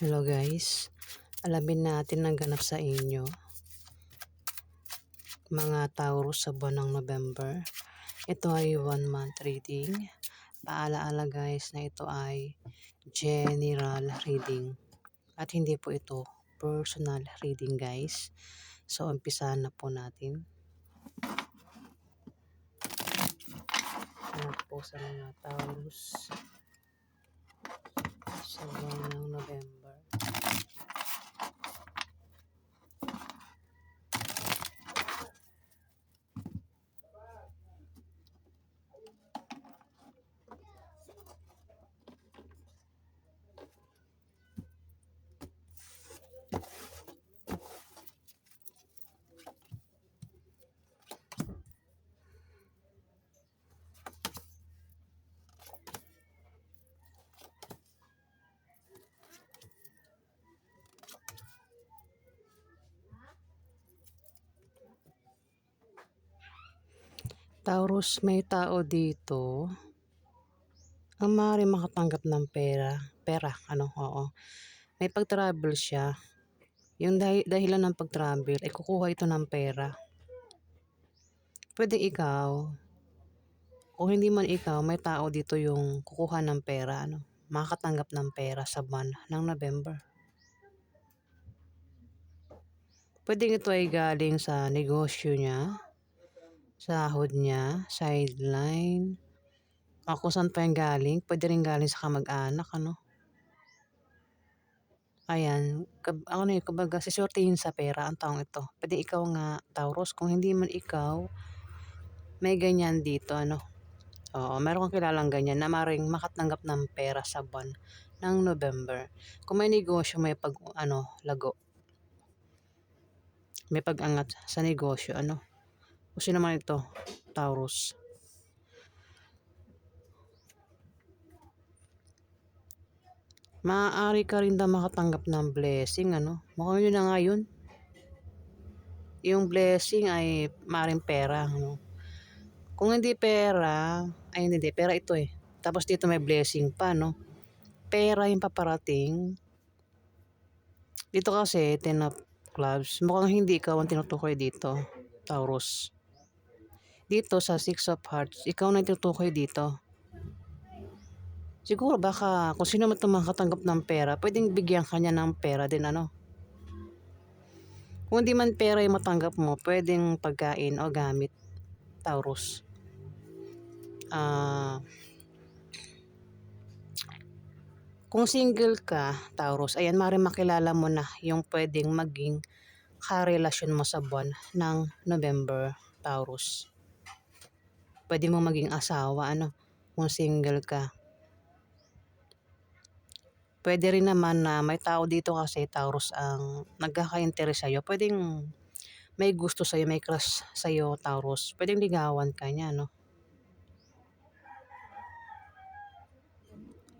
Hello guys, alamin natin ang ganap sa inyo. Mga Taurus sa buwan ng November. Ito ay one month reading. Paalaala guys na ito ay general reading. At hindi po ito personal reading guys. So umpisahan na po natin. Ano po sa mga Taurus sa buwan ng November. Taurus, may tao dito ang maaari makatanggap ng pera. Pera, ano, oo. May pag-travel siya. Yung dahi- dahilan ng pag-travel, ay kukuha ito ng pera. Pwede ikaw. Kung hindi man ikaw, may tao dito yung kukuha ng pera, ano, makakatanggap ng pera sa buwan ng November. Pwede ito ay galing sa negosyo niya, sahod niya, sideline, o kung saan pa yung galing, pwede rin galing sa kamag-anak, ano. Ayan, kab ano yun, kumbaga sisortihin sa pera ang taong ito. Pwede ikaw nga, Taurus, kung hindi man ikaw, may ganyan dito, ano. Oo, meron kang kilalang ganyan na maaaring makatanggap ng pera sa buwan ng November. Kung may negosyo, may pag, ano, lago. May pag-angat sa negosyo, ano. Kung sino man ito, Taurus. Maaari ka rin daw makatanggap ng blessing, ano. Mukhang yun na nga yun. Yung blessing ay maaaring pera, ano. Kung hindi pera, ay hindi, pera ito eh. Tapos dito may blessing pa, no. Pera yung paparating. Dito kasi, ten of clubs, mukhang hindi ikaw ang tinutukoy dito, Taurus. Dito sa six of hearts, ikaw na yung tinutukoy dito. Siguro baka kung sino man itong makatanggap ng pera, pwedeng bigyan kanya ng pera din ano. Kung hindi man pera yung matanggap mo, pwedeng pagkain o gamit, Taurus. Ah... kung single ka, Taurus, ayan, maaaring makilala mo na yung pwedeng maging karelasyon mo sa buwan ng November, Taurus. Pwede mo maging asawa, ano, kung single ka. Pwede rin naman na may tao dito kasi, Taurus, ang nagkaka-interest sa'yo. Pwedeng may gusto sa'yo, may crush sa'yo, Taurus. Pwedeng ligawan ka niya, no?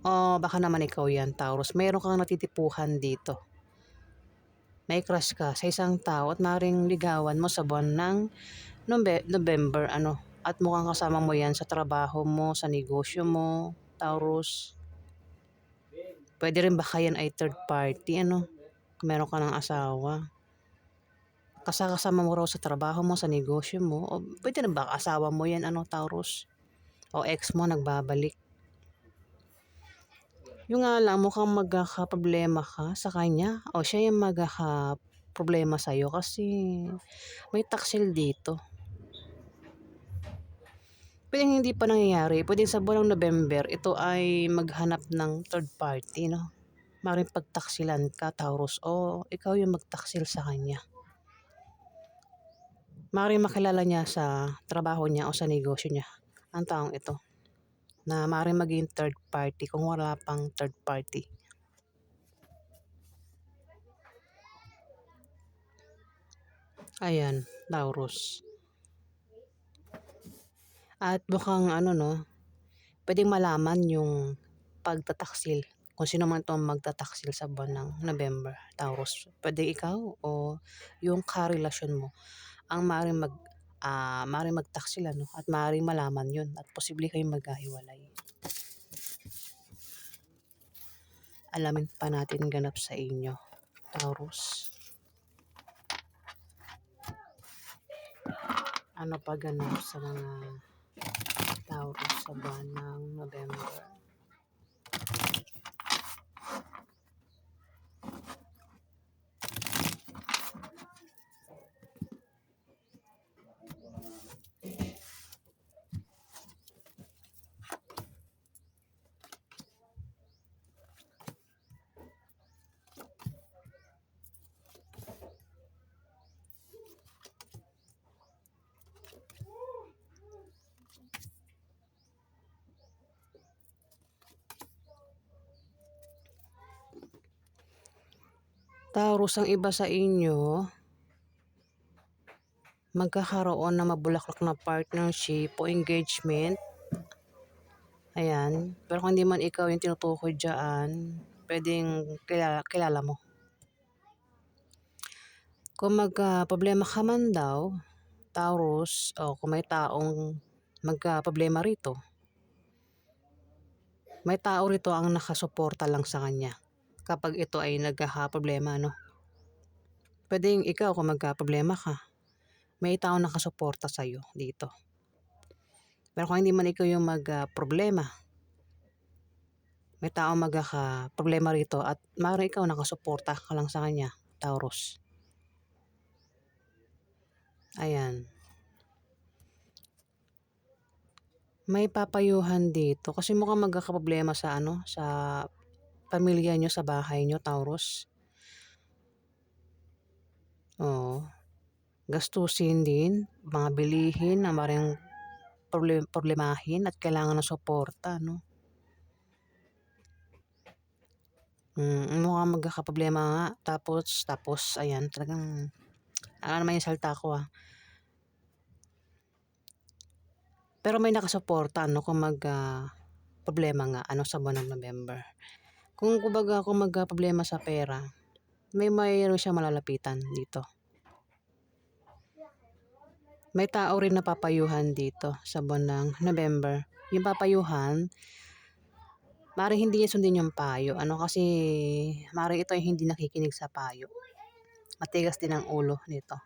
O baka naman ikaw yan, Taurus. Mayroon kang natitipuhan dito. May crush ka sa isang tao at maaaring ligawan mo sa buwan ng Nobe- November, ano. At mukhang kasama mo yan sa trabaho mo, sa negosyo mo, Taurus. Pwede rin baka yan ay third party, ano. Meron ka ng asawa. Kasakasama mo raw sa trabaho mo, sa negosyo mo. O pwede rin baka asawa mo yan, ano, Taurus. O ex mo nagbabalik. Yung nga lang, mukhang magkakaproblema ka sa kanya o siya yung magkakaproblema sa'yo kasi may taksil dito. Pwedeng hindi pa nangyayari. Pwedeng sa buwan ng November, ito ay maghanap ng third party, no? Maaaring pagtaksilan ka, Taurus, o ikaw yung magtaksil sa kanya. Maaaring makilala niya sa trabaho niya o sa negosyo niya ang taong ito na maaaring maging third party kung wala pang third party. Ayan, Taurus. At mukhang ano no, pwedeng malaman yung pagtataksil. Kung sino man itong magtataksil sa buwan ng November, Taurus. Pwede ikaw o yung karelasyon mo ang maaaring mag ah maaaring magtaksil ano at maaaring malaman yun at posible kayong magkahiwalay. alamin pa natin ganap sa inyo. Taurus. Ano pa ganap sa mga Taurus sa buwan ng November? Taurus, ang iba sa inyo, magkakaroon ng mabulaklak na partnership o engagement. Ayan. Pero kung hindi man ikaw yung tinutukoy dyan, pwedeng kilala, kilala mo. Kung magka-problema ka man daw, Taurus, o kung may taong magka-problema rito, may tao rito ang nakasuporta lang sa kanya kapag ito ay nagkaka-problema, no? Pwedeng ikaw kung magka-problema ka, may tao nakasuporta sa'yo dito. Pero kung hindi man ikaw yung mag-problema, may tao magkaka-problema rito at maaaring ikaw nakasuporta ka lang sa kanya, Taurus. Ayan. May papayuhan dito kasi mukhang magkakaproblema sa ano, sa pamilya nyo, sa bahay nyo, Taurus. Oo. Gastusin din, mga bilihin na maring problem, problemahin at kailangan ng suporta, no? Mm, mukhang magkakaproblema nga. Tapos, tapos, ayan, talagang, ano naman yung salta ko ah. Pero may nakasuporta, no, kung mag, ah, problema nga, ano, sa buwan ng November. Kung kumbaga, kung magka-problema sa pera, may mayroon siya malalapitan dito. May tao rin na papayuhan dito sa buwan ng November. Yung papayuhan, maaaring hindi niya sundin yung payo. Ano kasi, maaaring ito ay hindi nakikinig sa payo. Matigas din ang ulo nito.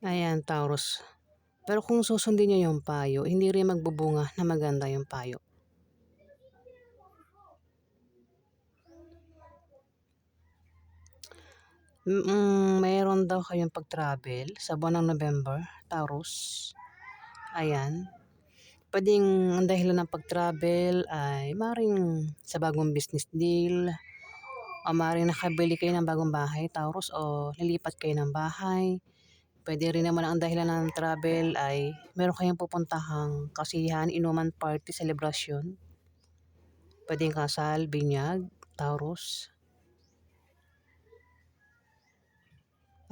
Ayan, Taurus. Pero kung susundin niyo yung payo, hindi rin magbubunga na maganda yung payo. Mm, mayroon daw kayong pag-travel sa buwan ng November, Taurus. Ayan. Pwedeng ang dahilan ng pag-travel ay maring sa bagong business deal, o maring nakabili kayo ng bagong bahay, Taurus, o lilipat kayo ng bahay. Pwede rin naman ang dahilan ng travel ay meron kayong pupuntahang kasiyahan, inuman, party, celebration. Pwedeng kasal, binyag, Taurus.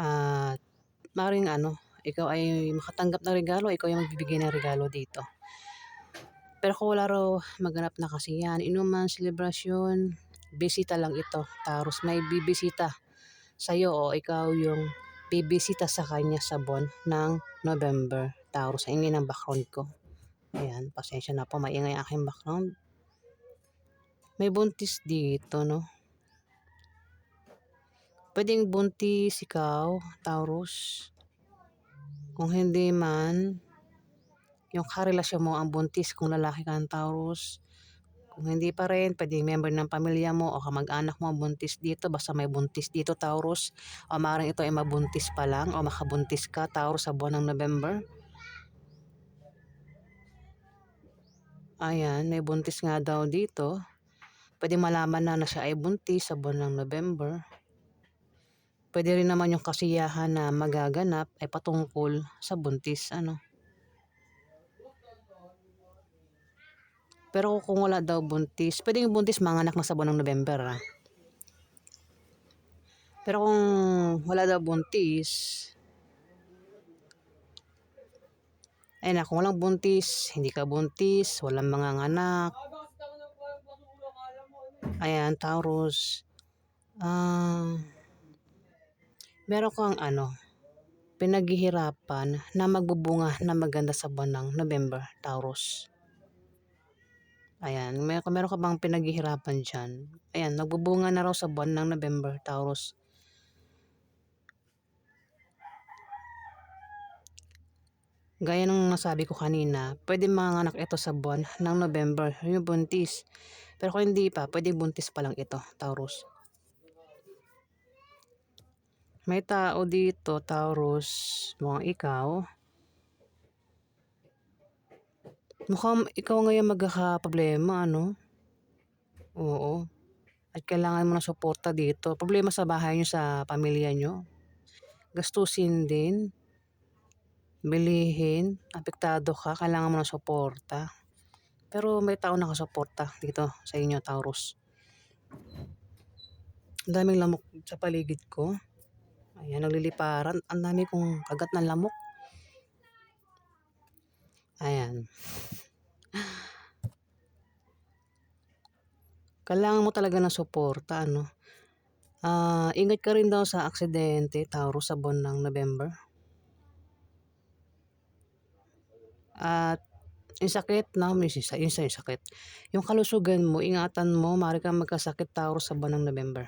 At maring ano, ikaw ay makatanggap ng regalo, ikaw yung magbibigay ng regalo dito. Pero kung wala raw maganap na kasiyahan, inuman, celebration, bisita lang ito, Taurus. May bibisita sa'yo o ikaw yung bibisita sa kanya sa buwan ng November. Taurus, sa ingay ng background ko. Ayan, pasensya na po, maingay ang aking background. May buntis dito, no? Pwedeng buntis ikaw, Taurus. Kung hindi man, yung karelasyon mo ang buntis kung lalaki ka ng Taurus. Kung hindi pa rin, pwedeng member ng pamilya mo o kamag-anak mo buntis dito. Basta may buntis dito, Taurus. O maaaring ito ay mabuntis pa lang o makabuntis ka, Taurus, sa buwan ng November. Ayan, may buntis nga daw dito. Pwede malaman na na siya ay buntis sa buwan ng November. Pwede rin naman yung kasiyahan na magaganap ay patungkol sa buntis, ano. Pero kung wala daw buntis, pwede yung buntis manganak na sa buwan ng November, ah. Pero kung wala daw buntis, ay na, kung walang buntis, hindi ka buntis, walang mga anak. Ayan, Taurus. Ah, meron kang ano, pinaghihirapan na magbubunga na maganda sa buwan ng November, Taurus. Ayan, ka, meron ka bang pinaghihirapan dyan? Ayan, nagbubunga na raw sa buwan ng November, Taurus. Gaya ng nasabi ko kanina, pwede manganak ito sa buwan ng November, yung buntis. Pero kung hindi pa, pwede buntis pa lang ito, Taurus. May tao dito, Taurus, mukhang ikaw. Mukhang ikaw ngayon magkakaproblema, ano? Oo. At kailangan mo ng suporta dito. Problema sa bahay nyo, sa pamilya nyo. Gastusin din. Bilihin. Apektado ka. Kailangan mo ng suporta. Pero may tao nakasuporta dito sa inyo, Taurus. Ang daming lamok sa paligid ko. Ayan, nagliliparan. Ang dami kong kagat ng lamok. Ayan. Kailangan mo talaga ng suporta, ano? Ah, ingat ka rin daw sa aksidente, Taurus, sa buwan ng November. At yung sakit sisa, yung yung sakit. Yung kalusugan mo, ingatan mo, maaari kang magkasakit, Taurus, sa buwan ng November.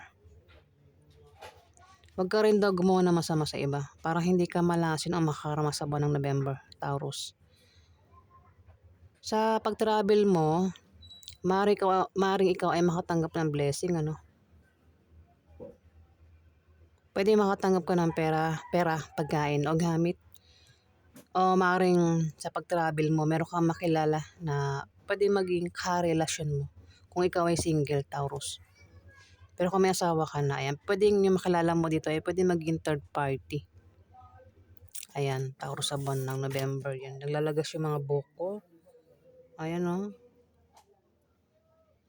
Huwag ka rin daw gumawa ng masama sa iba para hindi ka malasin o makarama sa buwan ng November, Taurus. Sa pag-travel mo, maaari ka, maaaring ikaw ay makatanggap ng blessing, ano? Pwede makatanggap ka ng pera, pera, pagkain o gamit. O maaaring sa pag-travel mo, meron kang makilala na pwede maging karelasyon mo kung ikaw ay single, Taurus. Pero kung may asawa ka na, ayan, pwedeng yung makilala mo dito ay pwede maging third party. Ayan, Taurus sa buwan ng November yan. Naglalagas yung mga buko. Ayan o. Oh.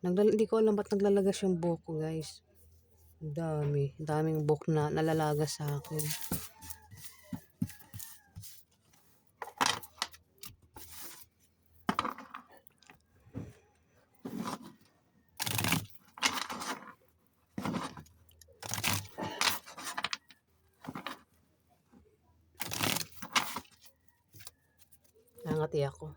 Hindi ko alam ba't naglalagas yung buko guys. Ang dami. Daming buhok na nalalagas sa akin. Nangati ako.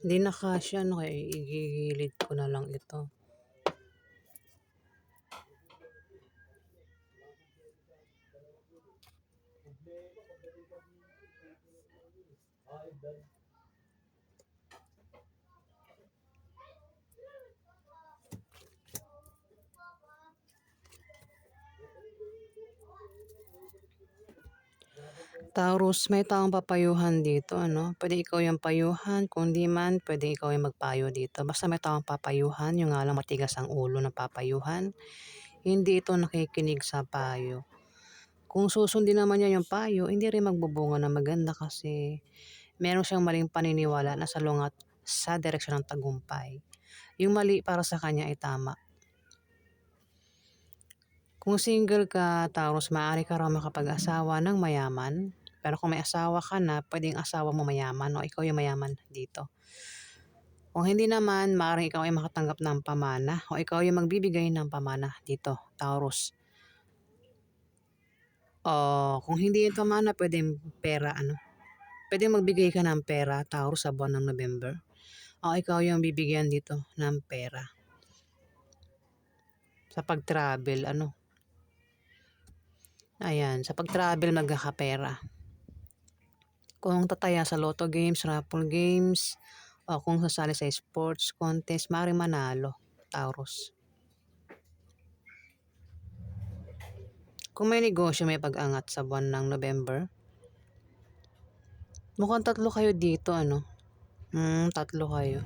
Hindi na kasya, no? Kaya igigilid ko na lang ito. Taurus, may taong papayuhan dito, ano? Pwede ikaw yung payuhan, kung di man, pwede ikaw yung magpayo dito. Basta may taong papayuhan, yung nga lang matigas ang ulo ng papayuhan. Hindi ito nakikinig sa payo. Kung susundin naman niya yung payo, hindi rin magbubunga na maganda kasi meron siyang maling paniniwala na salungat sa direksyon ng tagumpay. Yung mali para sa kanya ay tama. Kung single ka, Taurus, maaari ka raw makapag-asawa ng mayaman. Pero kung may asawa ka na, pwedeng asawa mo mayaman o ikaw yung mayaman dito. Kung hindi naman, maaaring ikaw ay makatanggap ng pamana o ikaw yung magbibigay ng pamana dito, Taurus. O kung hindi yung pamana, pwedeng pera, ano. Pwede magbigay ka ng pera, Taurus, sa buwan ng November. O ikaw yung bibigyan dito ng pera. Sa pag-travel, ano. Ayan, sa pag-travel magkakapera. Kung tataya sa lotto games, raffle games, o kung sasali sa sports contest, maaaring manalo, Taurus. Kung may negosyo, may pag-angat sa buwan ng November. Mukhang tatlo kayo dito, ano? Hmm, tatlo kayo.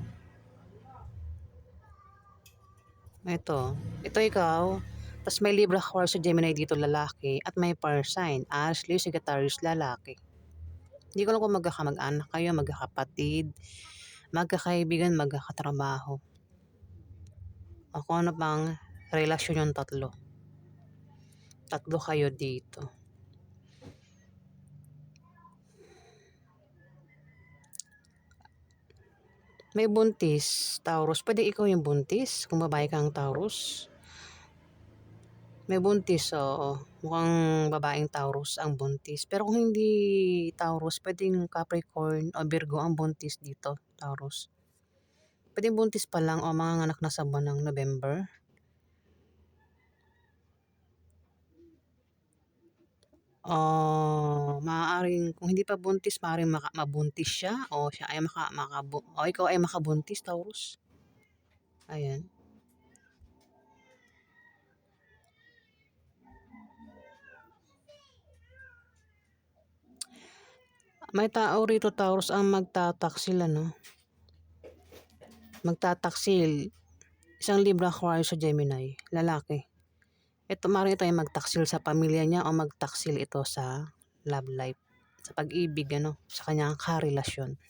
Ito. Ito ikaw. Tapos may Libra Aquarius sa Gemini dito lalaki at may fire sign. Aries, Leo, Sagittarius lalaki. Hindi ko alam kung magkakamag-anak kayo, magkakapatid, magkakaibigan, magkakatrabaho. O kung ano pang relasyon yung tatlo. Tatlo kayo dito. May buntis, Taurus. Pwede ikaw yung buntis kung babae kang Taurus. May buntis, oo. Mukhang babaeng Taurus ang buntis. Pero kung hindi Taurus, pwedeng Capricorn o Virgo ang buntis dito, Taurus. Pwedeng buntis pa lang o mga anak na sa buwan ng November. Oh, maaaring kung hindi pa buntis, maaaring maka, mabuntis siya o siya ay maka, makabu, o ikaw ay makabuntis, Taurus. Ayan. May tao rito, Taurus, ang magtataksil, ano? Magtataksil. Isang Libra Aquarius sa Gemini, lalaki. Ito, maaaring ito ay magtaksil sa pamilya niya o magtaksil ito sa love life, sa pag-ibig, ano, sa kanyang karelasyon.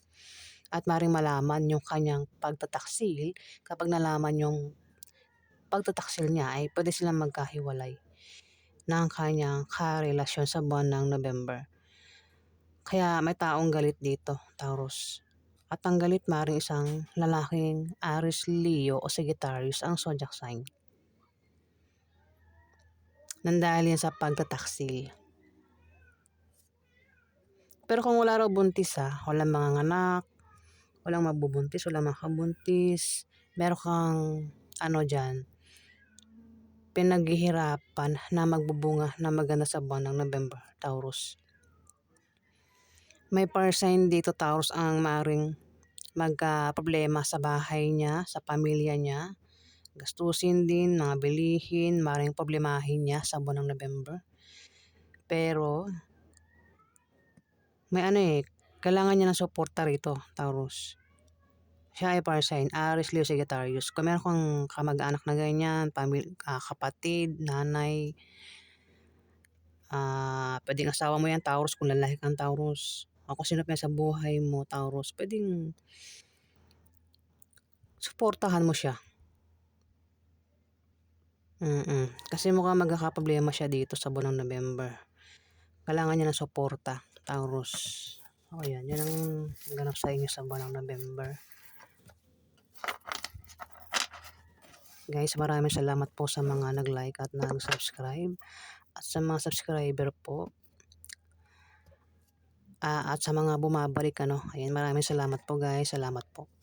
At maaaring malaman yung kanyang pagtataksil kapag nalaman yung pagtataksil niya ay pwede silang magkahiwalay ng kanyang karelasyon sa buwan ng November. Kaya may taong galit dito, Taurus. At ang galit maaaring isang lalaking Aries, Leo o Sagittarius ang zodiac sign. Nandahil yan sa pagtataksil. Pero kung wala raw buntis ha, walang mga anak, walang mabubuntis, walang makabuntis, meron kang ano dyan, pinaghihirapan na magbubunga na maganda sa buwan ng November, Taurus. May fire sign dito, Taurus, ang maring magka-problema sa bahay niya, sa pamilya niya. Gastusin din, mga bilihin, maring problemahin niya sa buwan ng November. Pero, may ano eh, kailangan niya ng suporta rito, Taurus. Siya ay fire sign, Aries, Leo, Sagittarius. Kung meron kang kamag-anak na ganyan, pamil- ah, kapatid, nanay, ah, pwedeng asawa mo yan, Taurus, kung lalaki kang Taurus. Sino pa yan sa buhay mo, Taurus, pwedeng suportahan mo siya. Mm Kasi mukhang magkakaproblema siya dito sa buwan ng November. Kailangan niya ng suporta, Taurus. O yan, yan ang ganap sa inyo sa buwan ng November. Guys, maraming salamat po sa mga nag-like at nag-subscribe. At sa mga subscriber po, ah, at sa mga bumabalik ano, ayan, maraming salamat po guys, salamat po.